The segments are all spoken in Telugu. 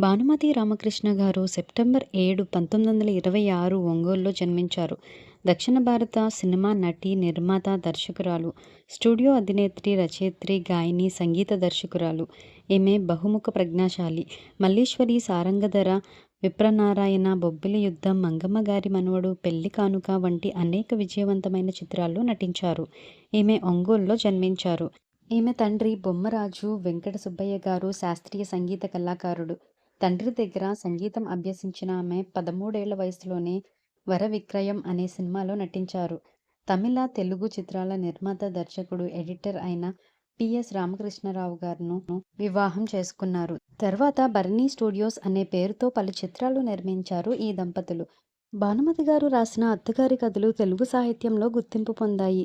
భానుమతి రామకృష్ణ గారు సెప్టెంబర్ ఏడు పంతొమ్మిది వందల ఇరవై ఆరు ఒంగోలులో జన్మించారు. దక్షిణ భారత సినిమా నటి నిర్మాత దర్శకురాలు స్టూడియో అధినేత్రి రచయిత్రి గాయని సంగీత దర్శకురాలు. ఈమె బహుముఖ ప్రజ్ఞాశాలి. మల్లీశ్వరి సారంగధర విప్రనారాయణ బొబ్బిలి యుద్ధం మంగమ్మ గారి మనవడు పెళ్ళి కానుక వంటి అనేక విజయవంతమైన చిత్రాల్లో నటించారు. ఈమె ఒంగోలులో జన్మించారు. ఈమె తండ్రి బొమ్మరాజు వెంకట సుబ్బయ్య గారు శాస్త్రీయ సంగీత కళాకారుడు. తండ్రి దగ్గర సంగీతం అభ్యసించిన ఆమె పదమూడేళ్ళ వయసులోనే వర విక్రయం అనే సినిమాలో నటించారు. తమిళ తెలుగు చిత్రాల నిర్మాత దర్శకుడు ఎడిటర్ అయిన పిఎస్ రామకృష్ణరావు గారును వివాహం చేసుకున్నారు. తర్వాత భరణి స్టూడియోస్ అనే పేరుతో పలు చిత్రాలు నిర్మించారు ఈ దంపతులు. భానుమతి గారు రాసిన అత్తగారి కథలు తెలుగు సాహిత్యంలో గుర్తింపు పొందాయి.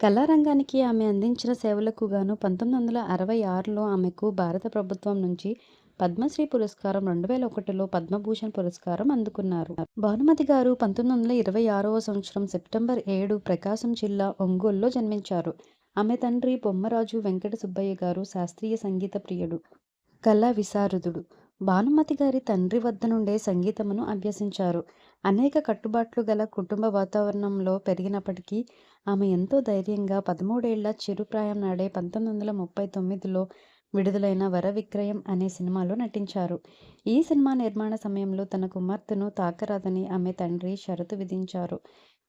కళారంగానికి ఆమె అందించిన సేవలకు గాను పంతొమ్మిది వందల అరవై ఆరులో ఆమెకు భారత ప్రభుత్వం నుంచి పద్మశ్రీ పురస్కారం రెండు వేల ఒకటిలో పద్మభూషణ్ పురస్కారం అందుకున్నారు. భానుమతి గారు పంతొమ్మిది వందల ఇరవై ఆరవ సంవత్సరం సెప్టెంబర్ ఏడు ప్రకాశం జిల్లా ఒంగోలులో జన్మించారు. ఆమె తండ్రి బొమ్మరాజు వెంకట సుబ్బయ్య గారు శాస్త్రీయ సంగీత ప్రియుడు కళా విశారదుడు. భానుమతి గారి తండ్రి వద్ద నుండే సంగీతమును అభ్యసించారు. అనేక కట్టుబాట్లు గల కుటుంబ వాతావరణంలో పెరిగినప్పటికీ ఆమె ఎంతో ధైర్యంగా పదమూడేళ్ళ చిరుప్రాయం నాడే పంతొమ్మిది వందల ముప్పై తొమ్మిదిలో విడుదలైన వర విక్రయం అనే సినిమాలో నటించారు. ఈ సినిమా నిర్మాణ సమయంలో తన కుమార్తెను తాకరాదని ఆమె తండ్రి షరతు విధించారు.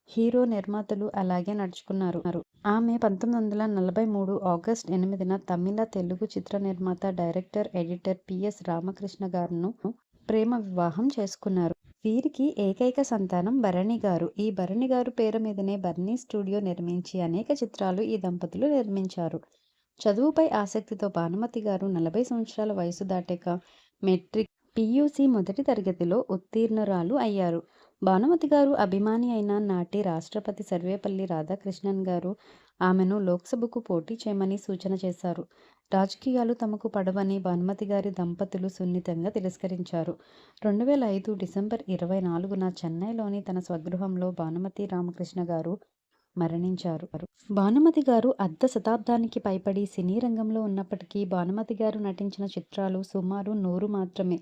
హీరో నిర్మాతలు అలాగే నడుచుకున్నారు. ఆమె పంతొమ్మిది వందల నలభై మూడు ఆగస్ట్ ఎనిమిదిన తమిళ తెలుగు చిత్ర నిర్మాత డైరెక్టర్ ఎడిటర్ పిఎస్ రామకృష్ణ గారును ప్రేమ వివాహం చేసుకున్నారు. వీరికి ఏకైక సంతానం భరణి గారు. ఈ భరణి గారు పేరు మీదనే భరణి స్టూడియో నిర్మించి అనేక చిత్రాలు ఈ దంపతులు నిర్మించారు. చదువుపై ఆసక్తితో భానుమతి గారు నలభై సంవత్సరాల వయసు దాటాక మెట్రిక్ పియూసి మొదటి తరగతిలో ఉత్తీర్ణురాలు అయ్యారు. భానుమతి గారు అభిమాని అయిన నాటి రాష్ట్రపతి సర్వేపల్లి రాధాకృష్ణన్ గారు ఆమెను లోక్సభకు పోటీ చేయమని సూచన చేశారు. రాజకీయాలు తమకు పడవని భానుమతి గారి దంపతులు సున్నితంగా తిరస్కరించారు. రెండు వేల ఐదు డిసెంబర్ ఇరవై నాలుగున చెన్నైలోని తన స్వగృహంలో భానుమతి రామకృష్ణ గారు మరణించారు. భానుమతి గారు అర్ధ శతాబ్దానికి పైపడి సినీ రంగంలో ఉన్నప్పటికీ భానుమతి గారు నటించిన చిత్రాలు సుమారు నూరు మాత్రమే.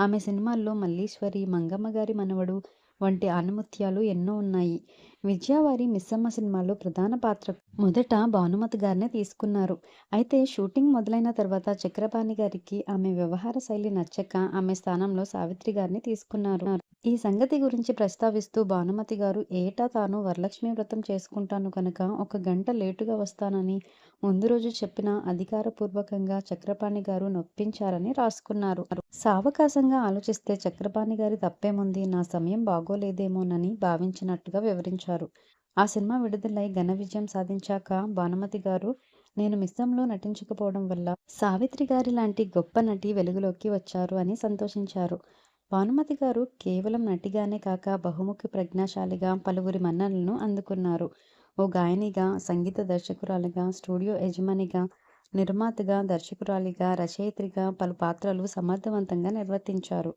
ఆమె సినిమాల్లో మల్లీశ్వరి మంగమ్మ గారి మనవడు వంటి ఆనముత్యాలు ఎన్నో ఉన్నాయి. విద్యావారి మిస్సమ్మ సినిమాలో ప్రధాన పాత్ర మొదట భానుమతి గారినే తీసుకున్నారు. అయితే షూటింగ్ మొదలైన తర్వాత చక్రపాణి గారికి ఆమె వ్యవహార శైలి నచ్చక ఆమె స్థానంలో సావిత్రి గారిని తీసుకున్నారు. ఈ సంగతి గురించి ప్రస్తావిస్తూ భానుమతి గారు ఏటా తాను వరలక్ష్మి వ్రతం చేసుకుంటాను కనుక ఒక గంట లేటుగా వస్తానని ముందు రోజు చెప్పిన అధికారపూర్వకంగా చక్రపాణి గారు నొప్పించారని రాసుకున్నారు. సావకాశంగా ఆలోచిస్తే చక్రపాణి గారి తప్పేముంది? నా సమయం బాగోలేదేమోనని భావించినట్టుగా వివరించారు. ఆ సినిమా విడుదలై ఘన విజయం సాధించాక భానుమతి గారు నేను మిస్సంలో నటించకపోవడం వల్ల సావిత్రి గారి లాంటి గొప్ప నటి వెలుగులోకి వచ్చారు అని సంతోషించారు. భానుమతి గారు కేవలం నటిగానే కాక బహుముఖి ప్రజ్ఞాశాలిగా పలువురి మన్ననలను అందుకున్నారు. ఓ గాయనిగా సంగీత దర్శకురాలిగా స్టూడియో యజమానిగా నిర్మాతగా దర్శకురాలిగా రచయిత్రిగా పలు పాత్రలు సమర్థవంతంగా నిర్వర్తించారు.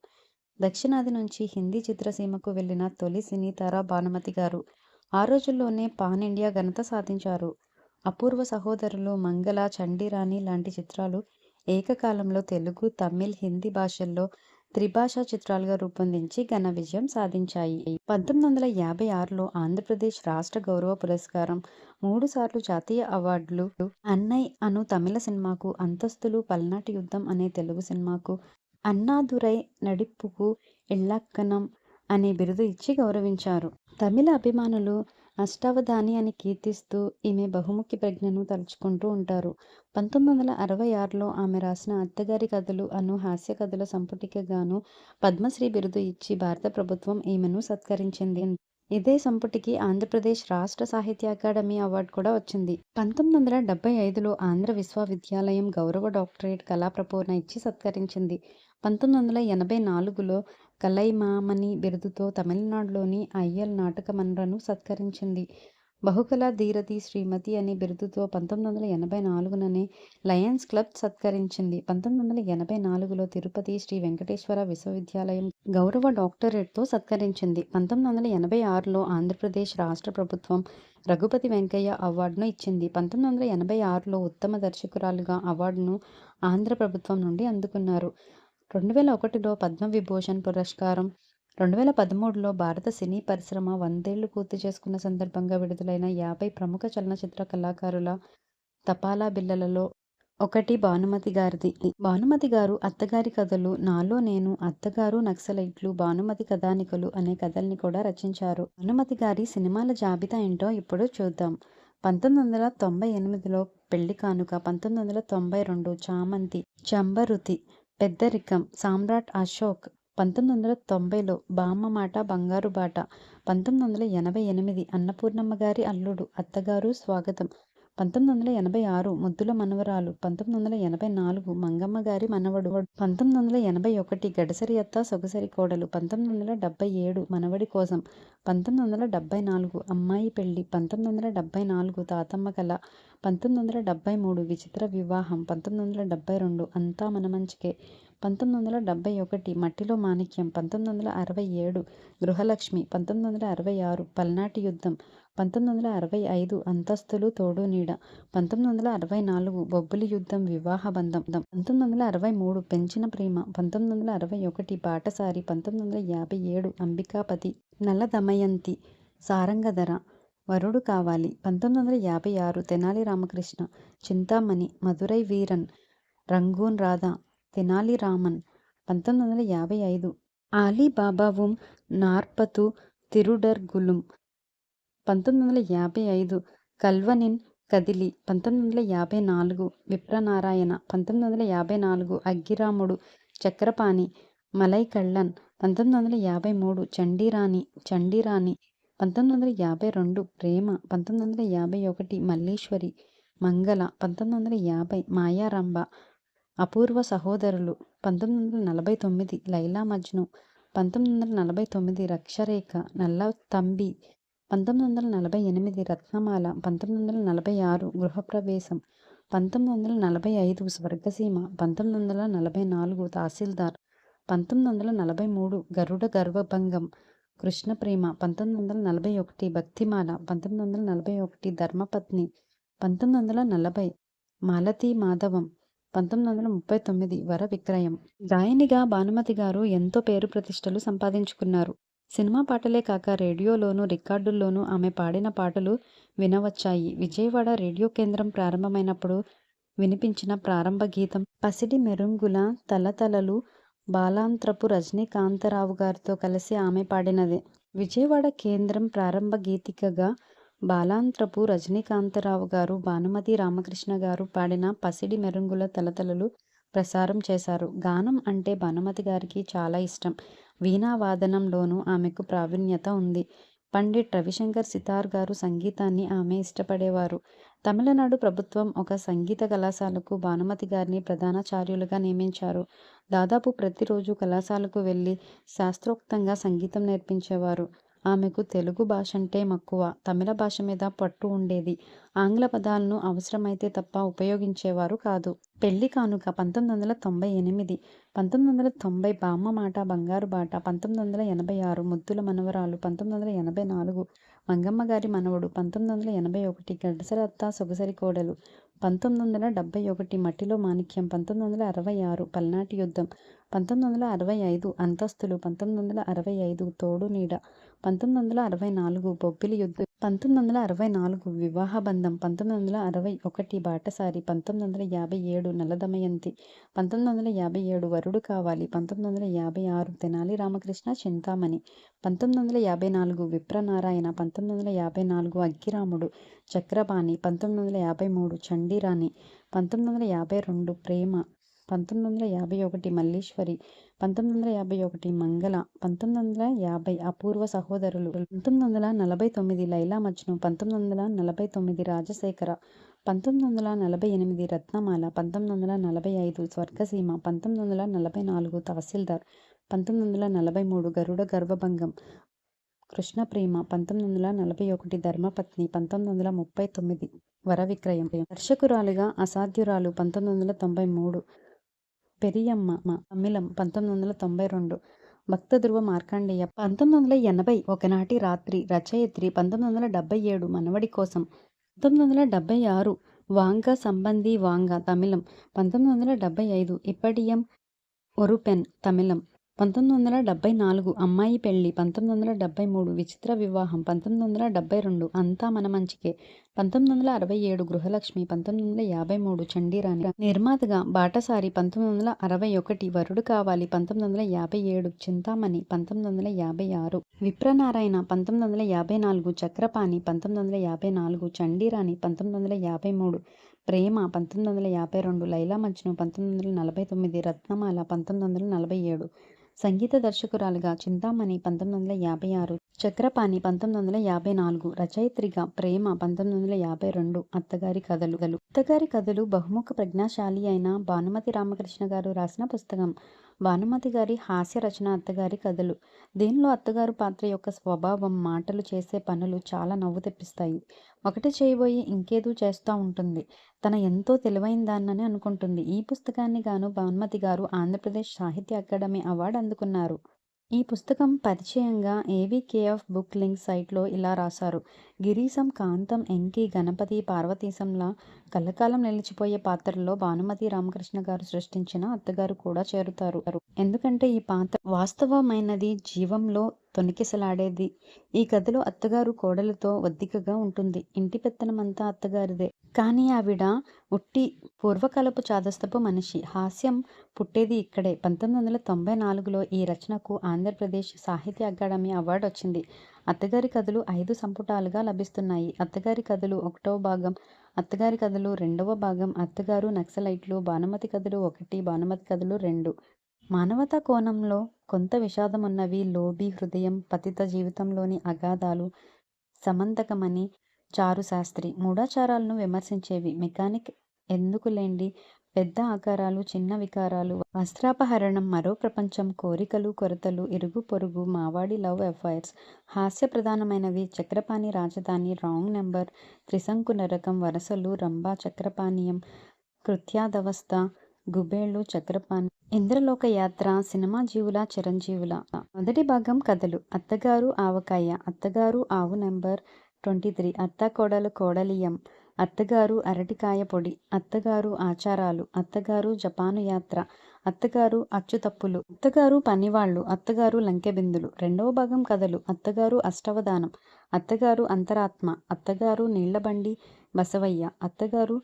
దక్షిణాది నుంచి హిందీ చిత్రసీమకు వెళ్ళిన తొలి సినీ తార భానుమతి గారు. ఆ రోజుల్లోనే పాన్ ఇండియా ఘనత సాధించారు. అపూర్వ సహోదరులు మంగళ చండీరాణి లాంటి చిత్రాలు ఏకకాలంలో తెలుగు తమిళ్ హిందీ భాషల్లో త్రిభాషా చిత్రాలుగా రూపొందించి ఘన విజయం సాధించాయి. పంతొమ్మిది వందల యాభై ఆరులో ఆంధ్రప్రదేశ్ రాష్ట్ర గౌరవ పురస్కారం మూడు సార్లు జాతీయ అవార్డులు అన్నై అను తమిళ సినిమాకు అంతస్తులు పల్నాటి యుద్ధం అనే తెలుగు సినిమాకు అన్నాదురై నడిప్పుకు ఎల్లక్కనం అనే బిరుదు ఇచ్చి గౌరవించారు. తమిళ అభిమానులు అష్టావధాని అని కీర్తిస్తూ ఈమె బహుముఖి ప్రజ్ఞను తలుచుకుంటూ ఉంటారు. పంతొమ్మిది వందల అరవై ఆరులో ఆమె రాసిన అత్తగారి కథలు అను హాస్య కథల సంపుటికి గాను పద్మశ్రీ బిరుదు ఇచ్చి భారత ప్రభుత్వం ఈమెను సత్కరించింది. ఇదే సంపుటికి ఆంధ్రప్రదేశ్ రాష్ట్ర సాహిత్య అకాడమీ అవార్డు కూడా వచ్చింది. పంతొమ్మిది వందల డెబ్బై ఐదులో ఆంధ్ర విశ్వవిద్యాలయం గౌరవ డాక్టరేట్ కళాప్రపూర్ణ ఇచ్చి సత్కరించింది. పంతొమ్మిది వందల ఎనభై నాలుగులో కలైమామణి బిరుదుతో తమిళనాడులోని అయ్యల్ నాటకమన్రను సత్కరించింది. బహుకళా ధీరతి శ్రీమతి అనే బిరుదుతో పంతొమ్మిది వందల ఎనభై నాలుగుననే లయన్స్ క్లబ్ సత్కరించింది. పంతొమ్మిది వందల ఎనభై నాలుగులో తిరుపతి శ్రీ వెంకటేశ్వర విశ్వవిద్యాలయం గౌరవ డాక్టరేట్తో సత్కరించింది. పంతొమ్మిది వందల ఎనభై ఆరులో ఆంధ్రప్రదేశ్ రాష్ట్ర ప్రభుత్వం రఘుపతి వెంకయ్య అవార్డును ఇచ్చింది. పంతొమ్మిది వందల ఎనభై ఆరులో ఉత్తమ దర్శకురాలుగా అవార్డును ఆంధ్ర ప్రభుత్వం నుండి అందుకున్నారు. రెండు వేల ఒకటిలో పద్మవిభూషణ్ పురస్కారం రెండు వేల పదమూడులో భారత సినీ పరిశ్రమ వందేళ్ళు పూర్తి చేసుకున్న సందర్భంగా విడుదలైన యాభై ప్రముఖ చలనచిత్ర కళాకారుల తపాలా బిల్లలలో ఒకటి భానుమతి గారిది. భానుమతి గారు అత్తగారి కథలు నాలో నేను అత్తగారు నక్సలైట్లు భానుమతి కథానికలు అనే కథల్ని కూడా రచించారు. భానుమతి గారి సినిమాల జాబితా ఏంటో ఇప్పుడు చూద్దాం. పంతొమ్మిది వందల తొంభై ఎనిమిదిలో పెళ్ళి కానుక పంతొమ్మిది వందల తొంభై రెండు చామంతి చంబరుతి పెద్దరికం సామ్రాట్ అశోక్ పంతొమ్మిది వందల తొంభైలో బామ్మ మాట బంగారు బాట పంతొమ్మిది వందల ఎనభై ఎనిమిది అన్నపూర్ణమ్మ గారి అల్లుడు అత్తగారు స్వాగతం. పంతొమ్మిది వందల ఎనభై ఆరు ముద్దుల మనవరాలు పంతొమ్మిది వందల ఎనభై నాలుగు మంగమ్మ గారి మనవడు పంతొమ్మిది వందల ఎనభై ఒకటి గడసరి అత్త సొగసరి కోడలు పంతొమ్మిది వందల డెబ్బై ఏడు మనవడి కోసం పంతొమ్మిది వందల డెబ్బై నాలుగు అమ్మాయి పెళ్ళి పంతొమ్మిది వందల డెబ్బై నాలుగు తాతమ్మ కళ పంతొమ్మిది వందల డెబ్బై మూడు విచిత్ర వివాహం పంతొమ్మిది వందల డెబ్బై రెండు అంతా మన మంచికే పంతొమ్మిది వందల డెబ్బై ఒకటి మట్టిలో మాణిక్యం పంతొమ్మిది వందల అరవై ఏడు గృహలక్ష్మి పంతొమ్మిది వందల అరవై ఆరు పల్నాటి యుద్ధం పంతొమ్మిది వందల అరవై ఐదు అంతస్తులు తోడు నీడ పంతొమ్మిది వందల అరవై నాలుగు బొబ్బులి యుద్ధం వివాహ బంధం పంతొమ్మిది వందల అరవై మూడు పెంచిన ప్రేమ పంతొమ్మిది వందల అరవై ఒకటి బాటసారి పంతొమ్మిది వందల యాభై ఏడు అంబికాపతి నల్ల దమయంతి సారంగధర వరుడు కావాలి పంతొమ్మిది వందల యాభై ఆరు తెనాలి రామకృష్ణ చింతామణి మధురై వీరన్ రంగూన్ రాధా తెనాలి రామన్ పంతొమ్మిది వందల యాభై ఐదు. ఆలీబాబావుం నార్పతు తిరుడర్గులుం పంతొమ్మిది వందల యాభై ఐదు. కల్వనిన్ కదిలి. పంతొమ్మిది వందల యాభై నాలుగు. విప్రనారాయణ. పంతొమ్మిది వందల యాభై నాలుగు. అగ్గిరాముడు. చక్రపాణి. మలై కళ్ళన్ పంతొమ్మిది వందల యాభై మూడు. చండీరాణి. చండీరాణి. పంతొమ్మిది వందల యాభై రెండు. ప్రేమ. పంతొమ్మిది వందల యాభై ఒకటి. మల్లీశ్వరి. మంగళ. పంతొమ్మిది వందల యాభై. మాయారంభ. అపూర్వ సహోదరులు పంతొమ్మిది వందల నలభై తొమ్మిది లైలా మజ్ను పంతొమ్మిది వందల నలభై తొమ్మిది రక్షరేఖ నల్ల తంబి పంతొమ్మిది వందల నలభై ఎనిమిది రత్నమాల పంతొమ్మిది వందల నలభై ఆరు గృహప్రవేశం పంతొమ్మిది వందల నలభై ఐదు స్వర్గసీమ పంతొమ్మిది వందల నలభై నాలుగు తహసీల్దార్ పంతొమ్మిది వందల నలభై మూడు గరుడ గర్వభంగం కృష్ణప్రేమ పంతొమ్మిది వందల నలభై ఒకటి భక్తిమాల పంతొమ్మిది వందల నలభై ఒకటి ధర్మపత్ని పంతొమ్మిది వందల నలభై మాలతీ మాధవం పంతొమ్మిది వందల ముప్పై తొమ్మిది వర విక్రయం. గాయనిగా భానుమతి గారు ఎంతో పేరు ప్రతిష్టలు సంపాదించుకున్నారు. సినిమా పాటలే కాక రేడియోలోనూ రికార్డుల్లోనూ ఆమె పాడిన పాటలు వినవచ్చాయి. విజయవాడ రేడియో కేంద్రం ప్రారంభమైనప్పుడు వినిపించిన ప్రారంభ గీతం పసిడి మెరుంగుల తలతలలు బాలాంత్రపు రజనీకాంతరావు గారితో కలిసి ఆమె పాడినదే. విజయవాడ కేంద్రం ప్రారంభ గీతికగా బాలాంత్రపు రజనీకాంతరావు గారు భానుమతి రామకృష్ణ గారు పాడిన పసిడి మెరుంగుల తలతలలు ప్రసారం చేశారు. గానం అంటే భానుమతి గారికి చాలా ఇష్టం. వీణావాదనంలోనూ ఆమెకు ప్రావీణ్యత ఉంది. పండిట్ రవిశంకర్ సితార్ గారు సంగీతాన్ని ఆమె ఇష్టపడేవారు. తమిళనాడు ప్రభుత్వం ఒక సంగీత కళాశాలకు భానుమతి గారిని ప్రధానాచార్యులుగా నియమించారు. దాదాపు ప్రతిరోజు కళాశాలకు వెళ్ళి శాస్త్రోక్తంగా సంగీతం నేర్పించేవారు. ఆమెకు తెలుగు భాష అంటే మక్కువ. తమిళ భాష మీద పట్టు ఉండేది. ఆంగ్ల పదాలను అవసరమైతే తప్ప ఉపయోగించేవారు కాదు. పెళ్ళి కానుక పంతొమ్మిది వందల తొంభై ఎనిమిది పంతొమ్మిది వందల తొంభై బామ్మ మాట బంగారు బాట పంతొమ్మిది వందల ఎనభై ఆరు ముద్దుల మనవరాలు పంతొమ్మిది వందల ఎనభై నాలుగు మంగమ్మ గారి మనవడు పంతొమ్మిది వందల ఎనభై ఒకటి గడసరత్త సొగసరి కోడలు పంతొమ్మిది వందల డెబ్బై ఒకటి మట్టిలో మాణిక్యం పంతొమ్మిది వందల అరవై ఆరు పల్నాటి యుద్ధం పంతొమ్మిది వందల అరవై ఐదు అంతస్తులు పంతొమ్మిది వందల అరవై ఐదు తోడు నీడ పంతొమ్మిది వందల అరవై నాలుగు బొబ్బిలి యుద్ధం పంతొమ్మిది వందల అరవై నాలుగు వివాహ బంధం పంతొమ్మిది వందల అరవై ఒకటి బాటసారి పంతొమ్మిది వందల యాభై ఏడు నల్లదమయంతి పంతొమ్మిది వందల యాభై ఏడు వరుడు కావాలి పంతొమ్మిది వందల యాభై ఆరు తెనాలి రామకృష్ణ చింతామణి పంతొమ్మిది వందల యాభై నాలుగు విప్రనారాయణ పంతొమ్మిది వందల యాభై నాలుగు అగ్గిరాముడు చక్రపాణి పంతొమ్మిది వందల యాభై మూడు చండీరాణి పంతొమ్మిది వందల యాభై రెండు ప్రేమ పంతొమ్మిది వందల యాభై ఒకటి మల్లీశ్వరి పంతొమ్మిది వందల యాభై ఒకటి మంగళ పంతొమ్మిది వందల యాభై అపూర్వ సహోదరులు పంతొమ్మిది వందల నలభై తొమ్మిది లైలా మజ్ను పంతొమ్మిది వందల నలభై తొమ్మిది రాజశేఖర పంతొమ్మిది వందల నలభై ఎనిమిది రత్నమాల పంతొమ్మిది వందల నలభై ఐదు స్వర్గసీమ పంతొమ్మిది వందల నలభై నాలుగు తహసీల్దార్ పంతొమ్మిది వందల నలభై మూడు గరుడ గర్భభంగం కృష్ణప్రేమ పంతొమ్మిది వందల నలభై ఒకటి ధర్మపత్ని పంతొమ్మిది వందల ముప్పై తొమ్మిది వర విక్రయం దర్శకురాలుగా అసాధ్యురాలు పంతొమ్మిది వందల తొంభై మూడు పెరియమ్మ తమిళం పంతొమ్మిది వందల తొంభై రెండు. భక్త ధ్రువ మార్కండేయ పంతొమ్మిది వందల ఎనభై ఒకనాటి రాత్రి రచయిత్రి పంతొమ్మిది వందల డెబ్బై ఏడు మనవడి కోసం. పంతొమ్మిది వందల డెబ్బై ఆరు వాంగ సంబంధి వాంగ తమిళం. పంతొమ్మిది వందల డెబ్బై ఐదు ఇప్పటియం ఒరుపెన్ తమిళం. పంతొమ్మిది వందల డెబ్బై నాలుగు అమ్మాయి పెళ్ళి పంతొమ్మిది వందల డెబ్బై మూడు విచిత్ర వివాహం పంతొమ్మిది వందల డెబ్బై రెండు అంతా మన మంచికే పంతొమ్మిది వందల అరవై ఏడు గృహలక్ష్మి పంతొమ్మిది వందల యాభై మూడు చండీరాణి నిర్మాతగా బాటసారి పంతొమ్మిది వందల అరవై ఒకటి వరుడు కావాలి పంతొమ్మిది వందల యాభై ఏడు చింతామణి పంతొమ్మిది వందల యాభై ఆరు విప్రనారాయణ పంతొమ్మిది వందల యాభై నాలుగు చక్రపాణి పంతొమ్మిది వందల యాభై నాలుగు చండీరాణి పంతొమ్మిది వందల యాభై మూడు ప్రేమ పంతొమ్మిది వందల యాభై రెండు లైలా మజ్ను పంతొమ్మిది వందల నలభై తొమ్మిది రత్నమాల పంతొమ్మిది వందల నలభై ఏడు సంగీత దర్శకురాలుగా చింతామణి పంతొమ్మిది వందల యాభై ఆరు చక్రపాణి పంతొమ్మిది వందల యాభై నాలుగు రచయిత్రిగా ప్రేమ పంతొమ్మిది వందల యాభై రెండు అత్తగారి కథలు. అత్తగారి కథలు బహుముఖ ప్రజ్ఞాశాలి అయిన భానుమతి రామకృష్ణ గారు రాసిన పుస్తకం భానుమతి గారి హాస్య రచన అత్తగారి కథలు. దీనిలో అత్తగారు పాత్ర యొక్క స్వభావం మాటలు చేసే పనులు చాలా నవ్వు తెప్పిస్తాయి. ఒకటి చేయబోయి ఇంకేదో చేస్తూ ఉంటుంది. తన ఎంతో తెలివైన దాన్నని అనుకుంటుంది. ఈ పుస్తకాన్ని గాను భానుమతి గారు ఆంధ్రప్రదేశ్ సాహిత్య అకాడమీ అవార్డు అందుకున్నారు. ఈ పుస్తకం పరిచయంగా ఏవికేఎఫ్ బుక్ లింక్ సైట్లో ఇలా రాశారు. గిరీశం కాంతం ఎంకి గణపతి పార్వతీశంలా కళ్ళకాలం నిలిచిపోయే పాత్రలో భానుమతి రామకృష్ణ గారు సృష్టించిన అత్తగారు కూడా చేరుతారు. ఎందుకంటే ఈ పాత్ర వాస్తవమైనది జీవంలో తొణికిసలాడేది. ఈ కథలో అత్తగారు కోడలతో వద్దికగా ఉంటుంది. ఇంటి పెత్తనమంతా అత్తగారిదే. కానీ ఆవిడ ఉట్టి పూర్వకాలపు చాదస్తపు మనిషి. హాస్యం పుట్టేది ఇక్కడే. పంతొమ్మిది వందల తొంభై నాలుగులో ఈ రచనకు ఆంధ్రప్రదేశ్ సాహిత్య అకాడమీ అవార్డు వచ్చింది. అత్తగారి కథలు ఐదు సంపుటాలుగా లభిస్తున్నాయి. అత్తగారి కథలు ఒకటవ భాగం అత్తగారి కథలు రెండవ భాగం అత్తగారు నక్సలైట్లు భానుమతి కథలు ఒకటి భానుమతి కథలు రెండు. మానవతా కోణంలో కొంత విషాదం ఉన్నవి లోబీ హృదయం పతిత జీవితంలోని అగాధాలు సమంతకమని చారు శాస్త్రి మూఢాచారాలను విమర్శించేవి. మెకానిక్ ఎందుకులేండి పెద్ద ఆకారాలు చిన్న వికారాలు వస్త్రాపహరణం మరో ప్రపంచం కోరికలు కొరతలు ఇరుగు పొరుగు మావాడి లవ్ అఫైర్స్ హాస్య ప్రధానమైనవి చక్రపాణి రాజధాని రాంగ్ నెంబర్ త్రిశంకు నరకం వరసలు రంభా చక్రపాణీయం కృత్యాదవస్థ గుబేళ్ళు చక్రపాణి ఇంద్రలోక యాత్ర సినిమా జీవుల చిరంజీవుల. మొదటి భాగం కథలు. అత్తగారు ఆవకాయ అత్తగారు ఆవు నెంబర్ ట్వంటీ త్రీ. అత్త కోడలు కోడలియం. అత్తగారు అరటికాయ పొడి. అత్తగారు ఆచారాలు. అత్తగారు జపాను యాత్ర. అత్తగారు అచ్చుతప్పులు. అత్తగారు పనివాళ్ళు. అత్తగారు లంకెబిందులు. రెండవ భాగం కథలు. అత్తగారు అష్టవదానం అత్తగారు అంతరాత్మ. అత్తగారు నీళ్ళబండి బసవయ్య. అత్తగారు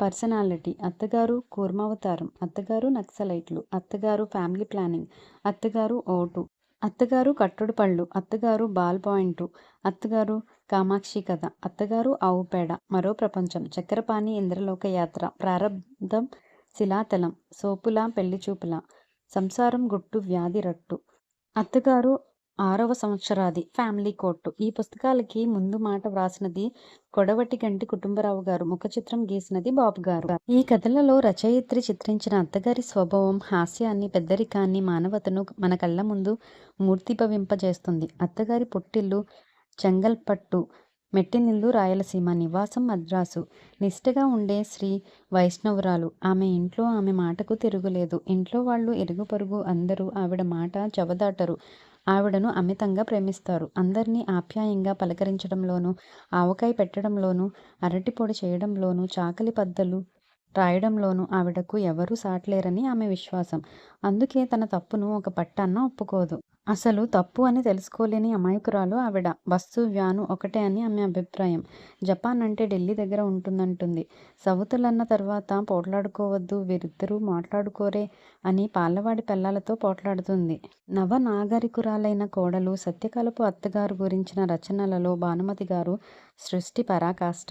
పర్సనాలిటీ. అత్తగారు కూర్మావతారం. అత్తగారు నక్సలైట్లు. అత్తగారు ఫ్యామిలీ ప్లానింగ్. అత్తగారు ఓటు. అత్తగారు కట్టుడు పళ్ళు. అత్తగారు బాల్ పాయింటు. అత్తగారు కామాక్షి కథ. అత్తగారు ఆవుపేడ మరో ప్రపంచం. చక్కెరపాణి ఇంద్రలోక యాత్ర. ప్రారంధం శిలాతలం. సోపుల పెళ్ళి చూపుల. సంసారం గుట్టు వ్యాధి రట్టు. అత్తగారు ఆరవ సంవత్సరాది ఫ్యామిలీ కోర్టు. ఈ పుస్తకాలకి ముందు మాట వ్రాసినది కొడవటి గంటి కుటుంబరావు గారు. ముఖ చిత్రం గీసినది బాబు గారు. ఈ కథలలో రచయిత్రి చిత్రించిన అత్తగారి స్వభావం హాస్యాన్ని పెద్దరికాన్ని మానవతను మన కళ్ళ ముందు మూర్తిభవింపజేస్తుంది. అత్తగారి పుట్టిల్లు చెంగల్పట్టు మెట్టినిల్లు రాయలసీమ నివాసం మద్రాసు. నిష్ఠగా ఉండే శ్రీ వైష్ణవురాలు. ఆమె ఇంట్లో ఆమె మాటకు తిరుగులేదు. ఇంట్లో వాళ్ళు ఇరుగు పొరుగు అందరూ ఆవిడ మాట చవదాటరు. ఆవిడను అమితంగా ప్రేమిస్తారు. అందరినీ ఆప్యాయంగా పలకరించడంలోనూ ఆవకాయ పెట్టడంలోనూ అరటిపొడి చేయడంలోనూ చాకలి పద్దలు రాయడంలోనూ ఆవిడకు ఎవరూ సాట్లేరని ఆమె విశ్వాసం. అందుకే తన తప్పును ఒక పట్టాన్న ఒప్పుకోదు. అసలు తప్పు అని తెలుసుకోలేని అమాయకురాలు ఆవిడ. బస్సు వ్యాను ఒకటే అని ఆమె అభిప్రాయం. జపాన్ అంటే ఢిల్లీ దగ్గర ఉంటుందంటుంది. సవుతులన్న తర్వాత పోట్లాడుకోవద్దు వీరిద్దరూ మాట్లాడుకోరే అని పాలవాడి పిల్లలతో పోట్లాడుతుంది. నవ నాగరికురాలైన కోడలు సత్యకలపు అత్తగారు గురించిన రచనలలో భానుమతి గారు సృష్టి పరాకాష్ట.